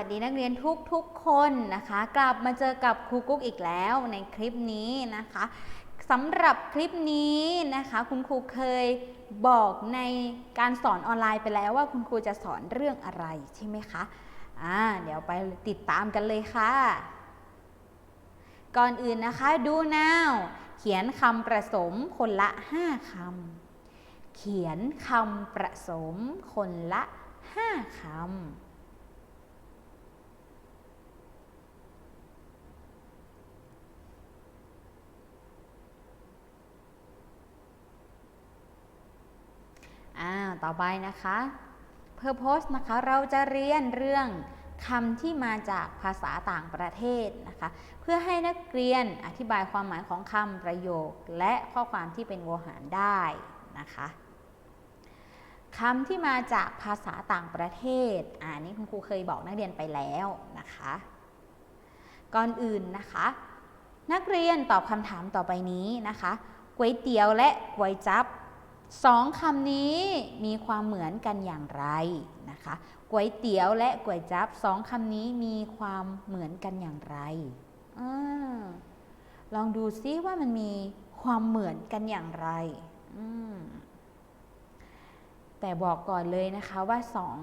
วัสดีค่ะสวัสดีนักเรียนทุกๆคนนะคะ กลับมาเจอกับครูกุ๊กอีกแล้วในคลิปนี้นะคะสำหรับคลิปนี้นะคะ คุณครูเคยบอกในการสอนออนไลน์ไปแล้วว่าคุณครูจะสอนเรื่องอะไรใช่ไหมคะอ่าเดี๋ยวไปติดตามกันเลยค่ะ ก่อนอื่นนะคะดู now เขียนคำประสมคนละ 5คำเขียนคำประสมคนละ 5คำ อ่าต่อไปนะคะ Purpose นะคะเราจะเรียนเรื่องคำที่มาจากภาษาต่างประเทศนะคะ เพื่อให้นักเรียนอธิบายความหมายของคำประโยค และข้อความที่เป็นโวหารได้นะคะคำที่มาจากภาษาต่างประเทศอ่านี้คุณครูเคยบอกนักเรียนไปแล้วนะคะ ก่อนอื่นนะคะ นักเรียนตอบคำถามต่อไปนี้นะคะก๋วยเตี๋ยวและก๋วยจั๊บ สองคำนี้มีความเหมือนกันอย่างไรนะคะก๋วยเตี๋ยวและก๋วยจับสองคำนี้มีความเหมือนกันอย่างไรอลองดูซิว่ามันมีความเหมือนกันอย่างไรแต่บอกก่อนเลยนะคะว่าสอง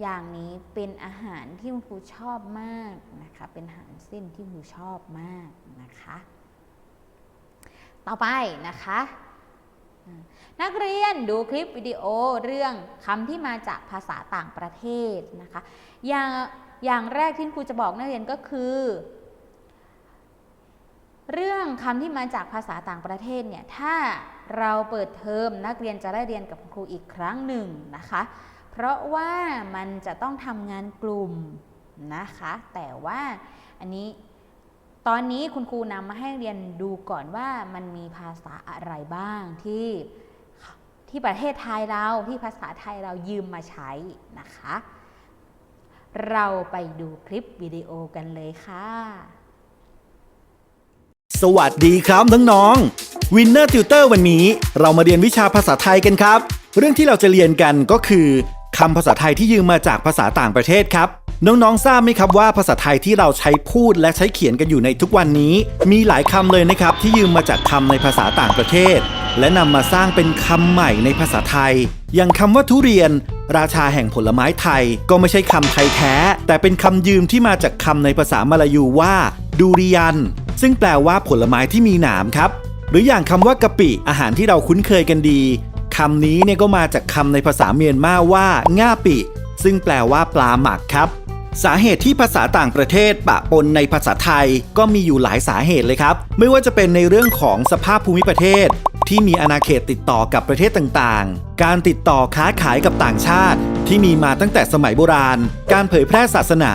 อย่างนี้เป็นอาหารที่คุณครูชอบมากนะคะ เป็นอาหารเส้นที่คุณครูชอบมากนะคะ ต่อไปนะคะ นักเรียนดูคลิปวิดีโอเรื่องคำที่มาจากภาษาต่างประเทศนะคะ อย่างอย่างแรกที่ครูจะบอกนักเรียนก็คือ เรื่องคำที่มาจากภาษาต่างประเทศเนี่ยถ้าเราเปิดเทอมนักเรียนจะได้เรียนกับคุณครูอีกครั้งหนึ่งนะคะ เพราะว่ามันจะต้องทำงานกลุ่มนะคะ แต่ว่าอันนี้ ตอนนี้คุณครูนำมาให้เรียนดูก่อนว่ามันมีภาษาอะไรบ้างที่ที่ประเทศไทยเราที่ภาษาไทยเรายืมมาใช้นะคะ เราไปดูคลิปวิดีโอกันเลยค่ะ สวัสดีครับน้องๆ Winner Tutor วันนี้เรามาเรียนวิชาภาษาไทยกันครับ เรื่องที่เราจะเรียนกันก็คือคำภาษาไทยที่ยืมมาจากภาษาต่างประเทศครับ น้องๆ ทราบไหมครับว่าภาษาไทยที่เราใช้พูดและใช้เขียนกันอยู่ในทุกวันนี้ มีหลายคำเลยนะครับ ที่ยืมมาจากคำในภาษาต่างประเทศ และนำมาสร้างเป็นคำใหม่ในภาษาไทย อย่างคำว่าทุเรียน ราชาแห่งผลไม้ไทย ก็ไม่ใช่คำไทยแท้ แต่เป็นคำยืมที่มาจากคำในภาษามลายูว่า ดูริยัน ซึ่งแปลว่าผลไม้ที่มีหนามครับ หรืออย่างคำว่ากะปิอาหารที่เราคุ้นเคยกันดีคำนี้เนี่ยก็มาจากคำในภาษาเมียนมาว่าง่าปิ ซึ่งแปลว่าปลาหมักครับ สาเหตุที่ภาษาต่างประเทศปะปนในภาษาไทยก็มีอยู่หลายสาเหตุเลยครับ ไม่ว่าจะเป็นในเรื่องของสภาพภูมิประเทศ ที่มีอาณาเขตติดต่อกับประเทศต่างๆ การติดต่อค้าขายกับต่างชาติ ที่มีมาตั้งแต่สมัยโบราณ การเผยแพร่ศาสนา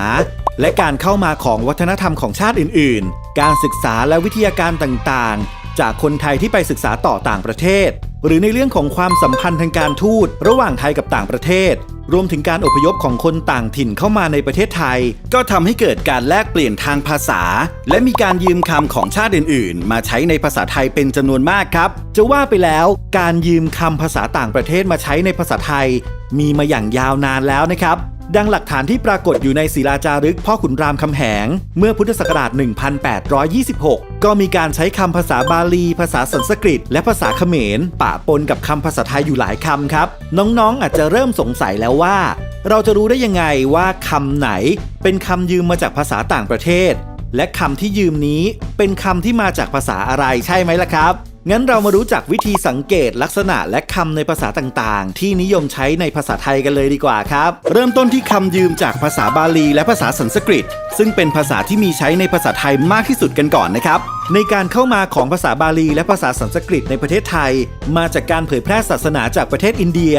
และการเข้ามาของวัฒนธรรมของชาติอื่นๆ การศึกษาและวิทยาการต่างๆ จากคนไทยที่ไปศึกษาต่อต่างประเทศหรือในเรื่องของความสัมพันธ์ทางการทูตระหว่างไทยกับต่างประเทศ รวมถึงการอพยพของคนต่างถิ่นเข้ามาในประเทศไทย ก็ทำให้เกิดการแลกเปลี่ยนทางภาษา และมีการยืมคำของชาติอื่น ๆ มาใช้ในภาษาไทยเป็นจำนวนมากครับ จะว่าไปแล้วการยืมคำภาษาต่างประเทศมาใช้ในภาษาไทย มีมาอย่างยาวนานแล้วนะครับ ดังหลักฐานที่ปรากฏอยู่ในศิลาจารึกพ่อขุนรามคำแหง เมื่อพุทธศักราช 1826 ก็มีการใช้คำภาษาบาลี ภาษาสันสกฤต และภาษาเขมรปะปนกับคำภาษาไทยอยู่หลายคำครับ น้องๆ อาจจะเริ่มสงสัยแล้วว่า เราจะรู้ได้ยังไงว่าคำไหน เป็นคำยืมมาจากภาษาต่างประเทศ และคำที่ยืมนี้เป็นคำที่มาจากภาษาอะไรใช่ไหมล่ะครับ งั้นเรามารู้จักวิธีสังเกตลักษณะและคำในภาษาต่างๆ ที่นิยมใช้ในภาษาไทยกันเลยดีกว่าครับ เริ่มต้นที่คำยืมจากภาษาบาลีและภาษาสันสกฤต ซึ่งเป็นภาษาที่มีใช้ในภาษาไทยมากที่สุดกันก่อนนะครับ ในการเข้ามาของภาษาบาลีและภาษาสันสกฤตในประเทศไทย มาจากการเผยแพร่ศาสนาจากประเทศอินเดีย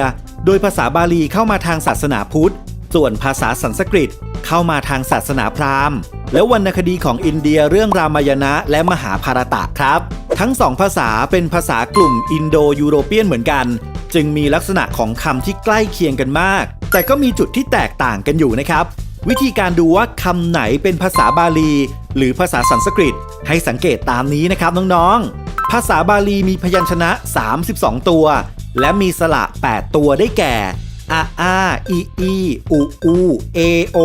โดยภาษาบาลีเข้ามาทางศาสนาพุทธ ส่วนภาษาสันสกฤตเข้ามาทางศาสนาพราหมณ์ และวรรณคดีของอินเดียเรื่องรามายณะและมหาภารตะครับ ทั้งสองภาษาเป็นภาษากลุ่มอินโดยูโรเปียนเหมือนกัน จึงมีลักษณะของคำที่ใกล้เคียงกันมาก แต่ก็มีจุดที่แตกต่างกันอยู่นะครับ วิธีการดูว่าคำไหนเป็นภาษาบาลี หรือภาษาสันสกฤต ให้สังเกตตามนี้นะครับน้องๆภาษาบาลีมีพยัญชนะ 32 ตัว และมีสระ 8 ตัวได้แก่ อาอาอีอีอูอูเอโอ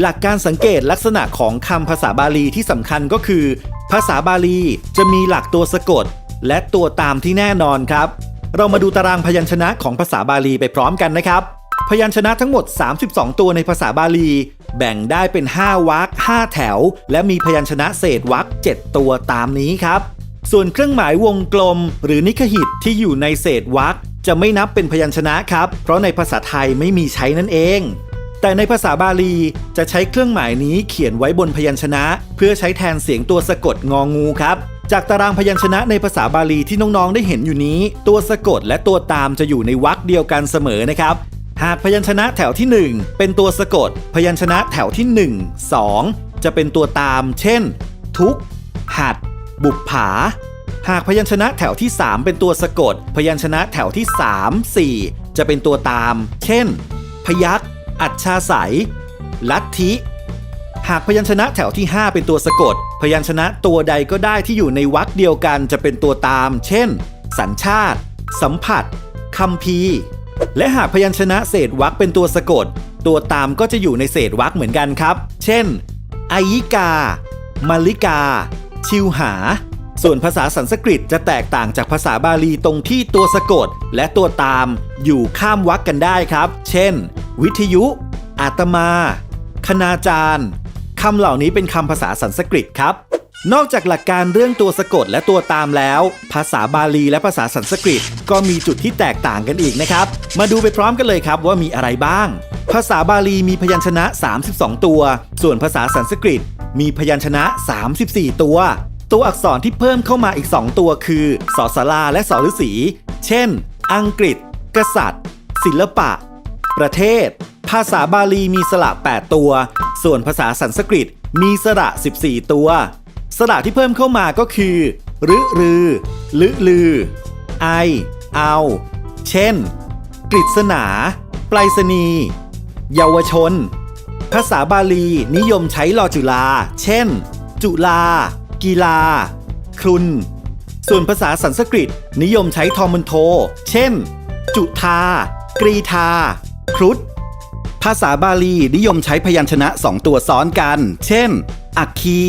หลักการสังเกตลักษณะของคำภาษาบาลีที่สำคัญก็คือ ภาษาบาลีจะมีหลักตัวสะกด และตัวตามที่แน่นอนครับ เรามาดูตารางพยัญชนะของภาษาบาลีไปพร้อมกันนะครับ พยัญชนะทั้งหมด 32 ตัวในภาษาบาลี แบ่งได้เป็น 5วรรค5แถว และมีพยัญชนะเศษวรรค7ตัวตามนี้ครับ ส่วนเครื่องหมายวงกลม หรือนิคหิตที่อยู่ในเศษวรรค จะไม่นับเป็นพยัญชนะครับ เพราะในภาษาไทยไม่มีใช้นั่นเอง แต่ในภาษาบาลีจะใช้เครื่องหมายนี้เขียนไว้บนพยัญชนะ เพื่อใช้แทนเสียงตัวสะกดงองูครับ จากตารางพยัญชนะในภาษาบาลีที่น้องๆได้เห็นอยู่นี้ ตัวสะกดและตัวตามจะอยู่ในวรรคเดียวกันเสมอนะครับหากพยัญชนะแถวที่ 1 เป็นตัวสะกด พยัญชนะแถวที่ 1 2 จะเป็นตัวตาม เช่น ทุกหัด บุปผา หากพยัญชนะแถวที่ 3 เป็นตัวสะกด พยัญชนะแถวที่ 3 4 จะเป็นตัวตาม เช่น พยักอัจฉาสัยลัทธิ หากพยัญชนะแถวที่ 5 เป็นตัวสะกด พยัญชนะตัวใดก็ได้ที่อยู่ในวรรคเดียวกันจะเป็นตัวตาม เช่น สัญชาติ สัมผัสคัมภีและหากพยัญชนะเศษวรรคเป็นตัวสะกด ตัวตามก็จะอยู่ในเศษวรรคเหมือนกันครับ เช่น ไอยิกามาลิกา ชิวหา ส่วนภาษาสันสกฤตจะแตกต่างจากภาษาบาลีตรงที่ตัวสะกด และตัวตามอยู่ข้ามวรรคกันได้ครับ เช่น วิทยุ อาตมา คณาจารย์คำเหล่านี้เป็นคำภาษาสันสกฤตครับ นอกจากหลักการเรื่องตัวสะกดและตัวตามแล้ว ภาษาบาลีและภาษาสันสกฤตก็มีจุดที่แตกต่างกันอีกนะครับ มาดูไปพร้อมกันเลยครับว่ามีอะไรบ้าง ภาษาบาลีมีพยัญชนะ 32 ตัว ส่วนภาษาสันสกฤตมีพยัญชนะ 34 ตัว ตัวอักษรที่เพิ่มเข้ามาอีก 2 ตัวคือสอสลาและสอฤษี เช่น อังกฤษ กษัตริย์ ศิลปะ ประเทศ ภาษาบาลีมีสระ 8 ตัว ส่วนภาษาสันสกฤตมีสระ 14 ตัว สระที่เพิ่มเข้ามาก็คือรึรือ ลึลือ ไอ เอา เช่น กฤษณาปรษณีย์เยาวชน ภาษาบาลีนิยมใช้ลอจุลา เช่น จุลา กีฬา ครุน ส่วนภาษาสันสกฤต นิยมใช้ทอมันโท เช่น จุธา กรีธา ครุฑภาษาบาลีนิยมใช้พยัญชนะสองตัวซ้อนกัน เช่น อัคคี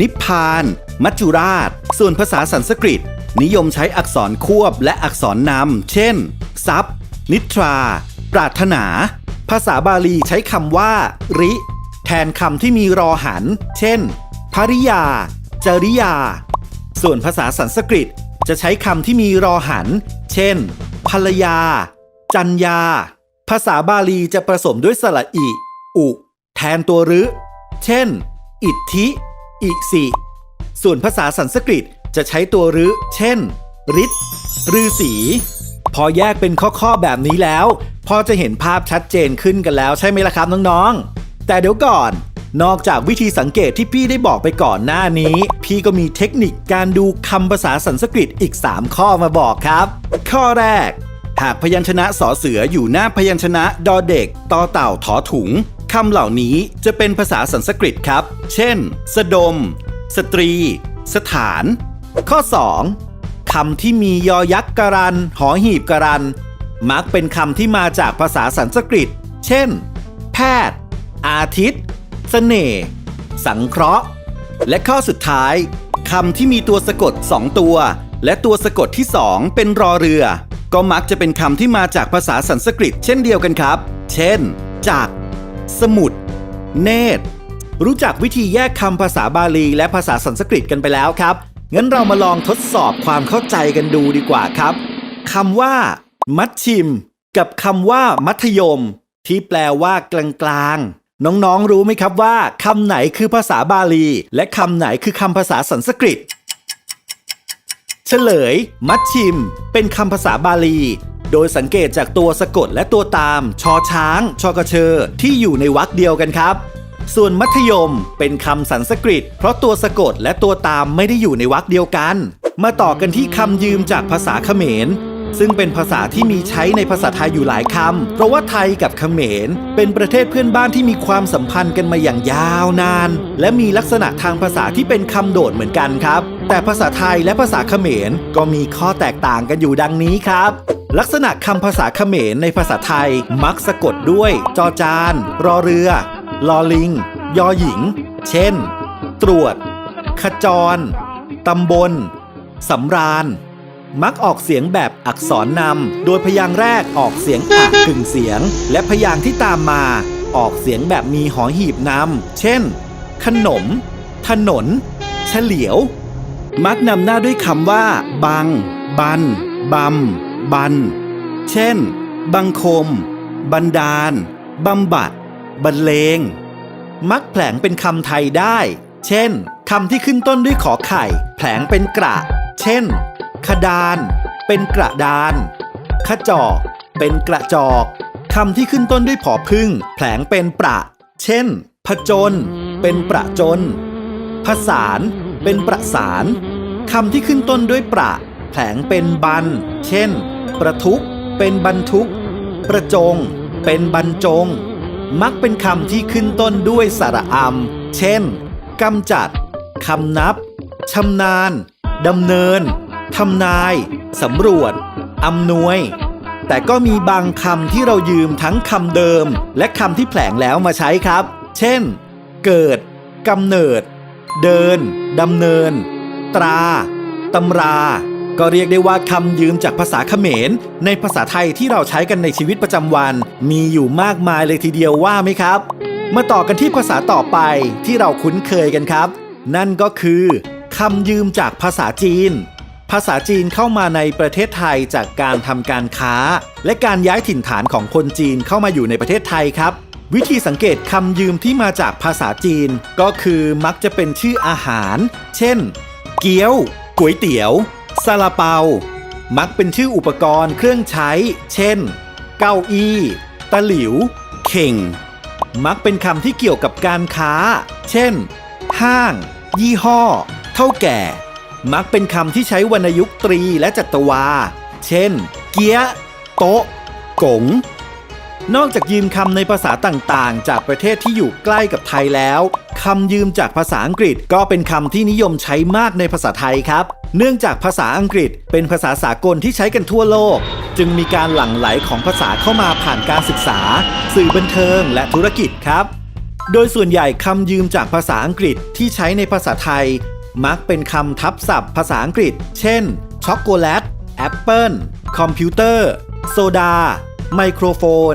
นิพพาน มัจจุราช ส่วนภาษาสันสกฤต นิยมใช้อักษรควบและอักษรนำ เช่น ทรัพย์ นิทรา ปรารถนา ภาษาบาลีใช้คำว่า ริ แทนคำที่มีรอหัน เช่นภริยา จริยา ส่วนภาษาสันสกฤตจะใช้คำที่มีรอหัน เช่น ภรรยา จัญญาภาษาบาลีจะผสมด้วยสระอิ อุ แทนตัวรึ เช่น อิทธิ อิสิ ส่วนภาษาสันสกฤตจะใช้ตัวรึ เช่นฤทธิ์ฤาษีพอแยกเป็นข้อๆแบบนี้แล้ว พอจะเห็นภาพชัดเจนขึ้นกันแล้วใช่ไหมล่ะครับน้องๆ แต่เดี๋ยวก่อน นอกจากวิธีสังเกตที่พี่ได้บอกไปก่อนหน้านี้ พี่ก็มีเทคนิคการดูคำภาษาสันสกฤตอีก 3 ข้อมาบอกครับ ข้อแรก หากพยัญชนะสอเสืออยู่หน้าพยัญชนะดอเด็กตอเต่าถอถุงคำเหล่านี้จะเป็นภาษาสันสกฤตครับ เช่น สดม สตรี สถาน ข้อ 2คำที่มียอยักษ์การัน หอหีบการัน มักเป็นคำที่มาจากภาษาสันสกฤต เช่น แพทย์ อาทิตย์ สน่ห์ สังเคราะห์ และข้อสุดท้ายคำที่มีตัวสะกด 2 ตัว และตัวสะกดที่ 2 เป็นรอเรือ ก็มักจะเป็นคำที่มาจากภาษาสันสกฤตเช่นเดียวกันครับ เช่น จาก สมุด เนตร รู้จักวิธีแยกคำภาษาบาลี และภาษาสันสกฤตกันไปแล้วครับ งั้นเรามาลองทดสอบความเข้าใจกันดูดีกว่าครับคำว่า มัดชิม กับคำว่า มัธยม ที่แปลว่ากลางๆ น้องๆ รู้ไหมครับว่าคำไหนคือภาษาบาลี และคำไหนคือคำภาษาสันสกฤต เฉลย มัดชิม เป็นคำภาษาบาลี โดยสังเกตจากตัวสะกดและตัวตาม ชอช้าง ชอกระเชอ ที่อยู่ในวรรคเดียวกันครับ ส่วนมัธยมเป็นคำสันสกฤต เพราะตัวสะกดและตัวตามไม่ได้อยู่ในวรรคเดียวกัน มาต่อกันที่คำยืมจากภาษาเขมร ซึ่งเป็นภาษาที่มีใช้ในภาษาไทยอยู่หลายคำเพราะว่าไทยกับเขมร เป็นประเทศเพื่อนบ้านที่มีความสัมพันธ์กันมาอย่างยาวนาน และมีลักษณะทางภาษาที่เป็นคำโดดเหมือนกันครับ แต่ภาษาไทยและภาษาเขมรก็มีข้อแตกต่างกันอยู่ดังนี้ครับลักษณะคำภาษาเขมรในภาษาไทย มักสะกดด้วย จอจาน รอเรือ ลอลิง ยอหญิง เช่น ตรวจ ขจร ตำบล สำราญ มักออกเสียงแบบอักษรนำ โดยพยางค์แรกออกเสียงอะกึ่งเสียง และพยางค์ที่ตามมา ออกเสียงแบบมีหอหีบนำ เช่น ขนม ถนน เฉลียว มักนำหน้าด้วยคำว่า บัง บันบำบัน เช่น บังคม บันดาล บำบัด บรรเลง มักแผลงเป็นคำไทยได้ เช่นคำที่ขึ้นต้นด้วยขอไข่ แผลงเป็นกระ เช่น ขดาน เป็นกระดาน ขจอก เป็นกระจอกคำที่ขึ้นต้นด้วยผอพึ่ง แผลงเป็นประ เช่น ผจญ เป็นประจน ผสาน เป็นประสานคำที่ขึ้นต้นด้วยประ แผลงเป็นบัน เช่น ประทุกเป็นบรรทุก ประจง เป็นบรรจง มักเป็นคำที่ขึ้นต้นด้วยสระอำเช่นกำจัดคำนับชำนาญดำเนิน ทำนายสำรวจอำนวย แต่ก็มีบางคำที่เรายืมทั้งคำเดิม และคำที่แผลงแล้วมาใช้ครับ เช่น เกิดกำเนิด เดินดำเนิน ตราตำรา ก็เรียกได้ว่าคำยืมจากภาษาเขมร ในภาษาไทยที่เราใช้กันในชีวิตประจำวัน มีอยู่มากมายเลยทีเดียวว่าไหมครับ มาต่อกันที่ภาษาต่อไปที่เราคุ้นเคยกันครับ นั่นก็คือคำยืมจากภาษาจีน ภาษาจีนเข้ามาในประเทศไทยจากการทำการค้า และการย้ายถิ่นฐานของคนจีนเข้ามาอยู่ในประเทศไทยครับ วิธีสังเกตคำยืมที่มาจากภาษาจีน ก็คือมักจะเป็นชื่ออาหาร เช่น เกี๊ยวก๋วยเตี๋ยวซาลาเปา มักเป็นชื่ออุปกรณ์เครื่องใช้ เช่น เก้าอี้ตะหลิว เข่ง มักเป็นคำที่เกี่ยวกับการค้า เช่น ห้าง ยี่ห้อ เท่าแก่ มักเป็นคำที่ใช้วรรณยุกตรีและจัตวา เช่น เกี้ย โต๊ะ กง นอกจากยืมคำในภาษาต่างๆ จากประเทศที่อยู่ใกล้กับไทยแล้วคำยืมจากภาษาอังกฤษก็เป็นคำที่นิยมใช้มากในภาษาไทยครับ เนื่องจากภาษาอังกฤษเป็นภาษาสากลที่ใช้กันทั่วโลก จึงมีการหลั่งไหลของภาษาเข้ามาผ่านการศึกษา สื่อบันเทิงและธุรกิจครับ โดยส่วนใหญ่คำยืมจากภาษาอังกฤษที่ใช้ในภาษาไทย มักเป็นคำทับศัพท์ภาษาอังกฤษ เช่น ช็อกโกแลต แอปเปิลคอมพิวเตอร์ โซดา ไมโครโฟน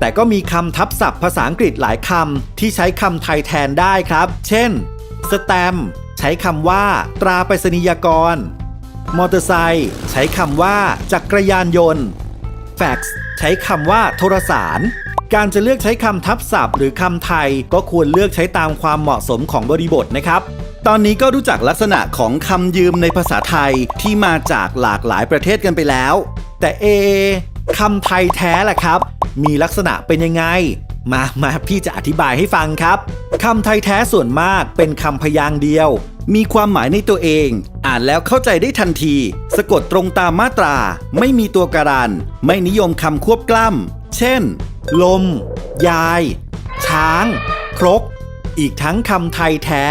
แต่ก็มีคำทับศัพท์ภาษาอังกฤษหลายคำที่ใช้คำไทยแทนได้ครับ เช่นสแตมใช้คำว่า ตราไปรษณียกร มอเตอร์ไซค์ใช้คำว่า จักรยานยนต์แฟกซ์ใช้คำว่า โทรสาร การจะเลือกใช้คำทับศัพท์หรือคำไทย ก็ควรเลือกใช้ตามความเหมาะสมของบริบทนะครับ ตอนนี้ก็รู้จักลักษณะของคำยืมในภาษาไทยที่มาจากหลากหลายประเทศกันไปแล้ว แต่เอคำไทยแท้ล่ะครับ มีลักษณะเป็นยังไง มามาพี่จะอธิบายให้ฟังครับคำไทยแท้ส่วนมากเป็นคำพยางค์เดียว มีความหมายในตัวเอง อ่านแล้วเข้าใจได้ทันที สะกดตรงตามมาตรา ไม่มีตัวการัน ไม่นิยมคำควบกล้ำ เช่น ลม ยาย ช้าง ครก อีกทั้งคำไทยแท้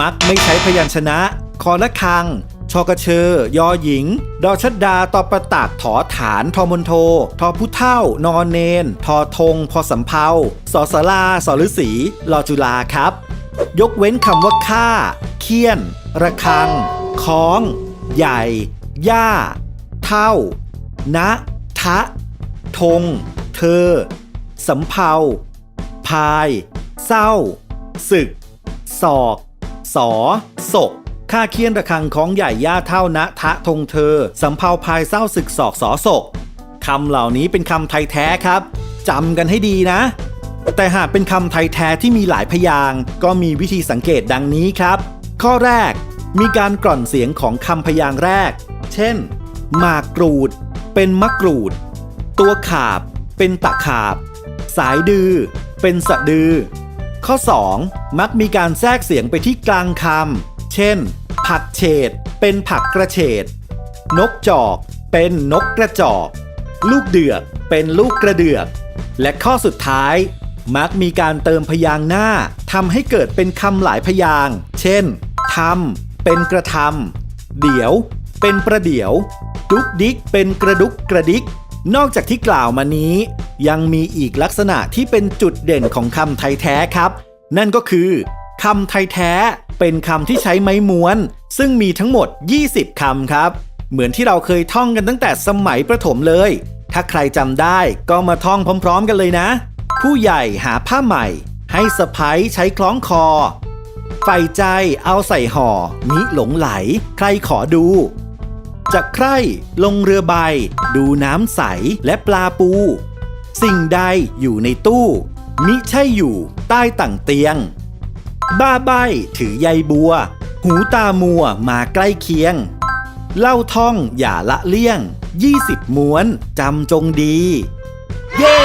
มักไม่ใช้พยัญชนะ คอละคัง ชอกระเชอยอหญิง ดอชัดดาตอประตักถอฐาน ทอมนโท ทอผู้เท่า นอนเนน ทอทง พอสำเพาสอสลาสอฤษีลอจุลาครับ ยกเว้นคำว่าค่า เคียน ระคังคล้อง ใหญ่ ย่า เท่าณทะธงเธอ สำเภาพาย เศร้า ศึก ศอก สอศกค่าเคียนระคังของใหญ่ย่าเท่านะทะธงเธอ สำเภาพายเศร้าศึกศอกสอศกคำเหล่านี้เป็นคำไทยแท้ครับจำกันให้ดีนะ แต่หากเป็นคำไทยแท้ที่มีหลายพยางก็มีวิธีสังเกตดังนี้ครับ ข้อแรก มีการกร่อนเสียงของคำพยางแรก เช่น มากกรูด เป็นมะกรูด ตัวขาบ เป็นตะขาบ สายดือ เป็นสะดือ ข้อ 2 มักมีการแทรกเสียงไปที่กลางคำ เช่น ผักเฉด เป็นผักกระเฉด นกจอก เป็นนกกระจอก ลูกเดือก เป็นลูกกระเดือก และข้อสุดท้าย มักมีการเติมพยางค์หน้าทำให้เกิดเป็นคำหลายพยางค์ เช่นทำเป็นกระทำเดี๋ยว เป็นประเดี๋ยว ดุกดิก เป็นกระดุกกระดิก นอกจากที่กล่าวมานี้ ยังมีอีกลักษณะที่เป็นจุดเด่นของคำไทยแท้ครับ นั่นก็คือคำไทยแท้เป็นคำที่ใช้ไม้ม้วน ซึ่งมีทั้งหมด 20คำครับ เหมือนที่เราเคยท่องกันตั้งแต่สมัยประถมเลย ถ้าใครจำได้ก็มาท่องพร้อม ๆ กันเลยนะ ผู้ใหญ่หาผ้าใหม่ ให้สะพ้ยใช้คล้องคอใฝ่ใจเอาใส่ห่อ มิหลงไหล ใครขอดูจะใคร่ลงเรือใบ ดูน้ำใสและปลาปู สิ่งใดอยู่ในตู้ มิใช่อยู่ใต้ต่างเตียง บ้าใบถือใยบัว หูตามัวมาใกล้เคียง เล่าท่องอย่าละเลี่ยง 20 ม้วนจำจงดี เย้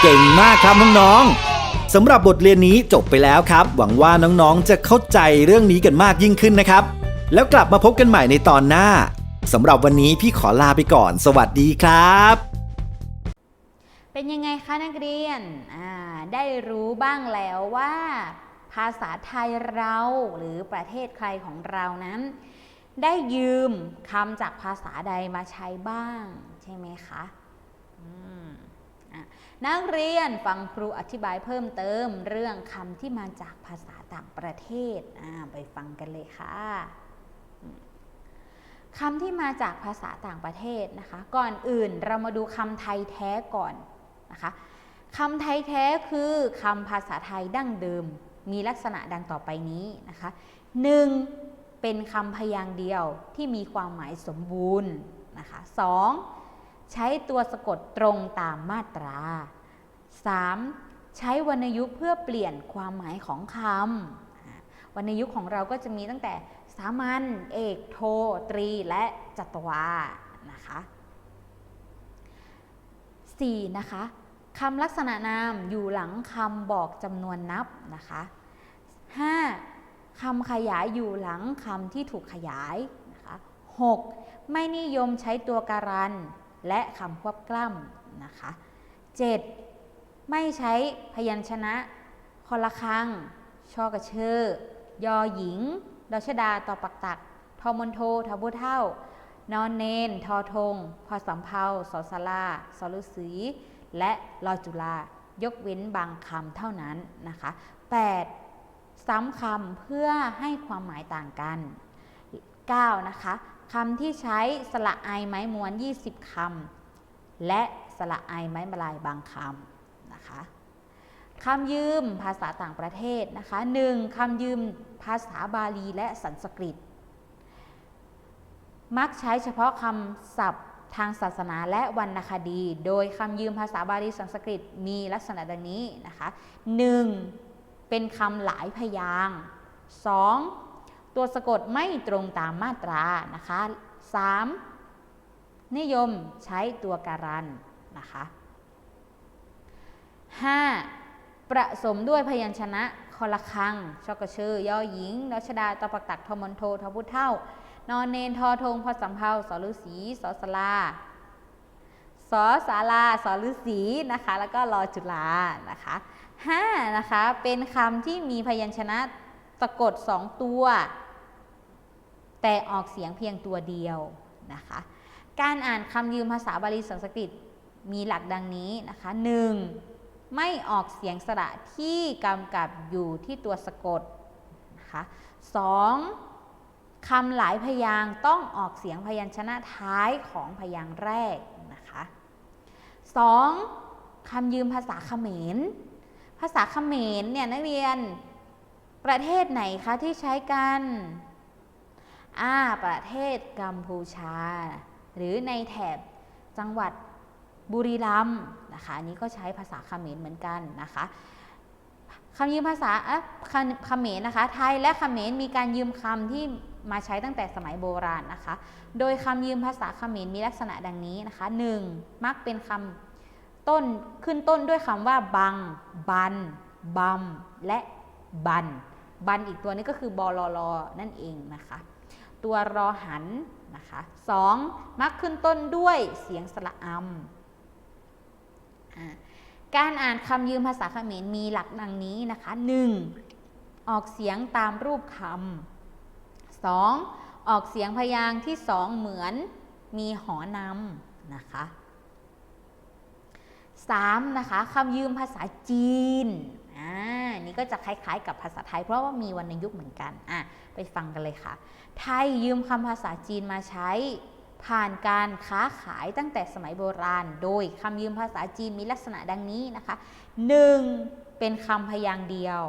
เก่งมากครับน้องๆสำหรับบทเรียนนี้จบไปแล้วครับ หวังว่าน้องๆจะเข้าใจเรื่องนี้กันมากยิ่งขึ้นนะครับ แล้วกลับมาพบกันใหม่ในตอนหน้าสำหรับวันนี้พี่ขอลาไปก่อน สวัสดีครับ เป็นยังไงคะนักเรียน ได้รู้บ้างแล้วว่า ภาษาไทยเราหรือประเทศใครของเรานั้น ได้ยืมคำจากภาษาใดมาใช้บ้าง ใช่ไหมคะนักเรียนฟังครูอธิบายเพิ่มเติมเรื่องคำที่มาจากภาษาต่างประเทศไปฟังกันเลยค่ะคำที่มาจากภาษาต่างประเทศนะคะ ก่อนอื่นเรามาดูคำไทยแท้ก่อน นะคะคำไทยแท้คือคำภาษาไทยดั้งเดิม มีลักษณะดังต่อไปนี้นะคะหนึ่งเป็นคำพยางค์เดียวที่มีความหมายสมบูรณ์นะคะสองใช้ตัวสะกดตรงตามมาตรา 3. ใช้วรรณยุกต์เพื่อเปลี่ยนความหมายของคำวรรณยุกต์ของเราก็จะมีตั้งแต่สามัญเอก โท ตรี และจัตวานะคะ 4. นะคะคำลักษณะนามอยู่หลังคำบอกจำนวนนับนะคะ 5. คำขยายอยู่หลังคำที่ถูกขยายนะคะ 6. ไม่นิยมใช้ตัวการัน และคำควบกล้ำนะคะ 7. ไม่ใช้พยัญชนะคอละครังชอกระเชอ ยอหญิง ดอชดา ต่อปักตัก ทอมนโททบุเท่า นอนเนน ทอทง พอสำเพาสอสลาสอฤษีและลอจุลายกเว้นบางคำเท่านั้นนะคะ 8. ซ้ำคำเพื่อให้ความหมายต่างกัน 9. นะคะคำที่ใช้สระไอไม้ม้วน 20 คำ และสระไอไม้บลายบางคำนะคะคำยืมภาษาต่างประเทศนะคะ 1. คำยืมภาษาบาลีและสันสกฤต มักใช้เฉพาะคำศัพท์ทางศาสนาและวรรณคดี โดยคำยืมภาษาบาลีสันสกฤตมีลักษณะดังนี้นะคะ 1. เป็นคำหลายพยางค์ 2. ตัวสะกดไม่ตรงตามมาตรานะคะ 3. นิยมใช้ตัวการันนะคะ 5. ประสมด้วยพยัญชนะคอละคัง ชกกระเชอยอหญิงรัชดาตอปักตักทมนโททพุเท่า นอนเนนทอทงพอสำเพาสอฤษีสอสลาสอสาลาสอฤษีนะคะ แล้วก็รอจุฬานะคะ5นะคะเป็นคำที่มีพยัญชนะสะกด2ตัว แต่ออกเสียงเพียงตัวเดียวนะคะ การอ่านคำยืมภาษาบาลีสันสกฤตมีหลักดังนี้นะคะ 1. ไม่ออกเสียงสระที่กำกับอยู่ที่ตัวสะกดนะคะ 2. คำหลายพยางต้องออกเสียงพยัญชนะท้ายของพยางแรกนะคะ 2. คำยืมภาษาเขมร ภาษาเขมรเนี่ยนักเรียนประเทศไหนคะที่ใช้กันอ่าประเทศกัมพูชา หรือในแถบจังหวัดบุรีรัมย์นะคะอันนี้ก็ใช้ภาษาเขมรเหมือนกันนะคะคำยืมภาษาเอ๊ะเขมรนะคะ ไทยและเขมรมีการยืมคำที่ มาใช้ตั้งแต่สมัยโบราณนะคะ โดยคำยืมภาษาเขมรมีลักษณะดังนี้นะคะ 1. มักเป็นคำต้นขึ้นต้นด้วยคำว่าบัง บัน บัม และบัน บันอีกตัวนี้ก็คือบลลนั่นเองนะคะ ตัวรอหันนะคะ 2. มักขึ้นต้นด้วยเสียงสระอำอ่าการอ่านคำยืมภาษาเขมรมีหลักดังนี้นะคะ 1. ออกเสียงตามรูปคำ 2. ออกเสียงพยางค์ที่สองเหมือนมีหอนำนะคะสามนะคะคำยืมภาษาจีน อ่า นี่ก็จะคล้ายๆ กับภาษาไทย เพราะว่ามีวรรณยุกต์เหมือนกัน อะ ไปฟังกันเลยค่ะ ไทยยืมคำภาษาจีนมาใช้ ผ่านการค้าขายตั้งแต่สมัยโบราณ โดยคำยืมภาษาจีนมีลักษณะดังนี้นะคะ 1. เป็นคำพยางค์เดียว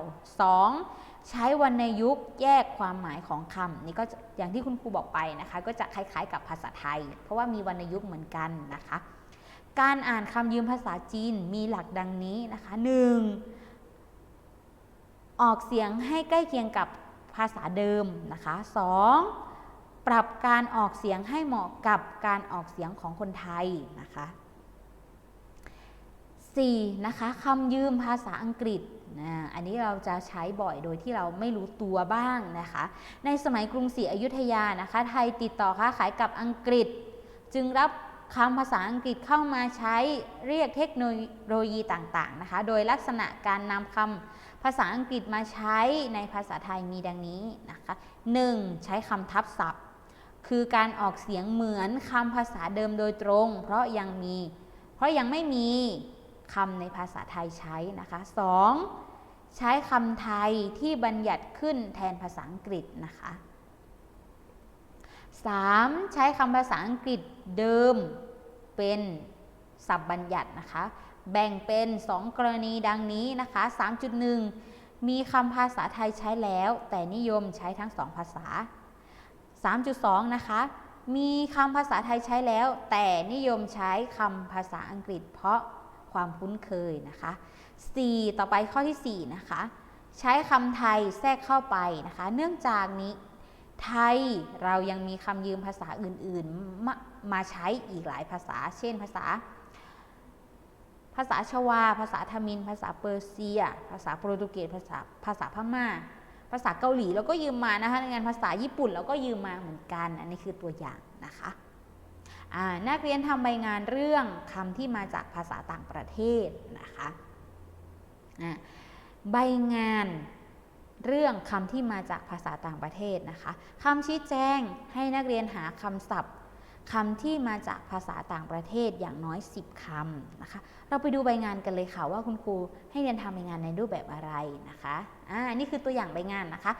2. ใช้วรรณยุกต์แยกความหมายของคำนี่ก็อย่างที่คุณครูบอกไปนะคะ ก็จะคล้ายๆกับภาษาไทย เพราะว่ามีวรรณยุกต์เหมือนกันนะคะ การอ่านคำยืมภาษาจีนมีหลักดังนี้นะคะ 1. ออกเสียงให้ใกล้เคียงกับภาษาเดิมนะคะ 2. ปรับการออกเสียงให้เหมาะกับการออกเสียงของคนไทยนะคะ 4. นะคะคำยืมภาษาอังกฤษนะอันนี้เราจะใช้บ่อยโดยที่เราไม่รู้ตัวบ้างนะคะ ในสมัยกรุงศรีอยุธยานะคะ ไทยติดต่อค้าขายกับอังกฤษ จึงรับคำภาษาอังกฤษเข้ามาใช้เรียกเทคโนโลยีต่างๆนะคะ โดยลักษณะการนำคำภาษาอังกฤษมาใช้ในภาษาไทยมีดังนี้นะคะ 1. ใช้คำทับศัพท์ คือการออกเสียงเหมือนคำภาษาเดิมโดยตรง เพราะยังมี เพราะยังไม่มี คำในภาษาไทยใช้นะคะ 2. ใช้คำไทยที่บัญญัติขึ้นแทนภาษาอังกฤษนะคะ 3. ใช้คำภาษาอังกฤษเดิมเป็นศัพท์บัญญัตินะคะ แบ่งเป็น 2 กรณีดังนี้นะคะ 3.1 มีคำภาษาไทยใช้แล้ว แต่นิยมใช้ทั้งสองภาษา 3.2 นะคะ มีคำภาษาไทยใช้แล้ว แต่นิยมใช้คำภาษาอังกฤษ เพราะ ความคุ้นเคยนะคะ 4. ต่อไปข้อที่ 4 นะคะ ใช้คำไทยแทรกเข้าไปนะคะ เนื่องจากนี้ไทยเรายังมีคำยืมภาษาอื่นๆมามาใช้อีกหลายภาษา เช่นภาษา ภาษาชวา ภาษาทมิน ภาษาเปอร์เซีย ภาษาโปรตุเกสภาษาภาษาพม่า ภาษาเกาหลีเราก็ยืมมานะคะในงานภาษาญี่ปุ่นเราก็ยืมมาเหมือนกัน อันนี้คือตัวอย่างนะคะ นักเรียนทำใบงานเรื่องคำที่มาจากภาษาต่างประเทศนะคะใบงานเรื่องคำที่มาจากภาษาต่างประเทศนะคะคำชี้แจงให้นักเรียนหาคำศัพท์คำที่มาจากภาษาต่างประเทศอย่างน้อย 10คำนะคะ เราไปดูใบงานกันเลยค่ะว่าคุณครูให้เรียนทำใบงานในรูปแบบอะไรนะคะอ่านี่คือตัวอย่างใบงานนะคะ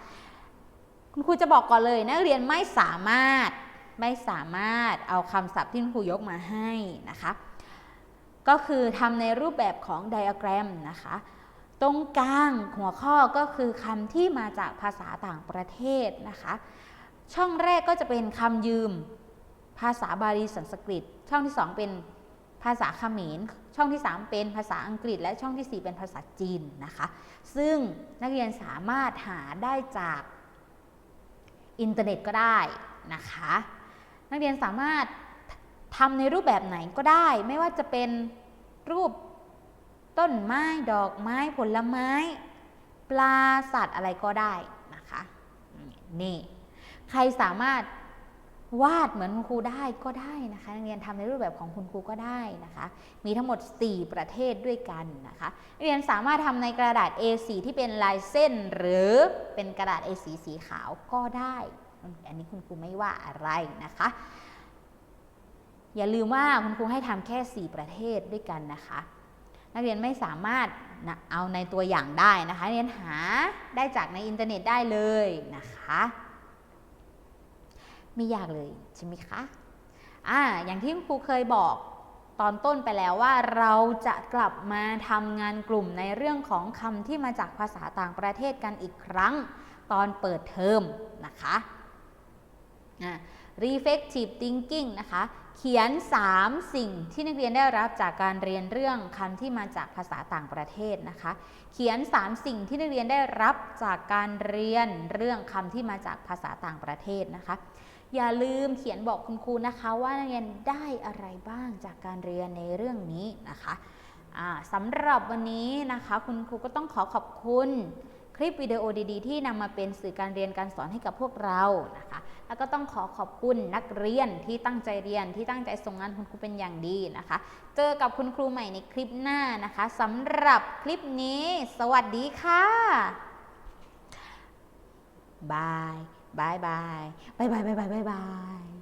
คุณครูจะบอกก่อนเลย นักเรียนไม่สามารถ ไม่สามารถเอาคำศัพท์ที่คุณครูยกมาให้นะคะ ก็คือทำในรูปแบบของไดอะแกรมนะคะ ตรงกลางหัวข้อก็คือคำที่มาจากภาษาต่างประเทศนะคะ ช่องแรกก็จะเป็นคำยืมภาษาบาลีสันสกฤต ช่องที่ 2 เป็นภาษาเขมร ช่องที่ 3 เป็นภาษาอังกฤษ และช่องที่ 4 เป็นภาษาจีนนะคะ ซึ่งนักเรียนสามารถหาได้จากอินเทอร์เน็ตก็ได้นะคะ นักเรียนสามารถทำในรูปแบบไหนก็ได้ ไม่ว่าจะเป็นรูปต้นไม้ดอกไม้ผลไม้ ปลาสัตว์อะไรก็ได้นะคะนี่ใครสามารถวาดเหมือนคุณครูได้ก็ได้นะคะนักเรียนทำในรูปแบบของคุณครูก็ได้นะคะ มีทั้งหมด 4 ประเทศด้วยกันนะคะนักเรียนสามารถทำในกระดาษ A4 ที่เป็นลายเส้น หรือเป็นกระดาษ A4 สีขาวก็ได้ อันนี้คุณครูไม่ว่าอะไรนะคะ อย่าลืมว่าคุณครูให้ทำแค่ 4 ประเทศด้วยกันนะคะ นักเรียนไม่สามารถนะเอาในตัวอย่างได้นะคะเรียนหาได้จากในอินเทอร์เน็ตได้เลยนะคะไม่ยากเลยใช่ไหมคะอ่าอย่างที่ครูเคยบอกตอนต้นไปแล้วว่าเราจะกลับมาทำงานกลุ่มในเรื่องของคำที่มาจากภาษาต่างประเทศกันอีกครั้ง ตอนเปิดเทอมนะคะ อ่า reflective thinking นะคะ เขียน 3 สิ่งที่นักเรียนได้รับจากการเรียนเรื่องคำที่มาจากภาษาต่างประเทศนะคะ เขียน 3 สิ่งที่นักเรียนได้รับจากการเรียนเรื่องคำที่มาจากภาษาต่างประเทศนะคะ อย่าลืมเขียนบอกคุณครูนะคะว่านักเรียนได้อะไรบ้างจากการเรียนในเรื่องนี้นะคะสำหรับวันนี้นะคะ คุณครูก็ต้องขอขอบคุณคลิปวิดีโอดีๆ ที่นำมาเป็นสื่อการเรียนการสอนให้กับพวกเรานะคะ แล้วก็ต้องขอขอบคุณนักเรียนที่ตั้งใจเรียนที่ตั้งใจส่งงานคุณครูเป็นอย่างดีนะคะ เจอกับคุณครูใหม่ในคลิปหน้านะคะสำหรับคลิปนี้ สวัสดีค่ะบายบายบายบายบายบายบายบายบาย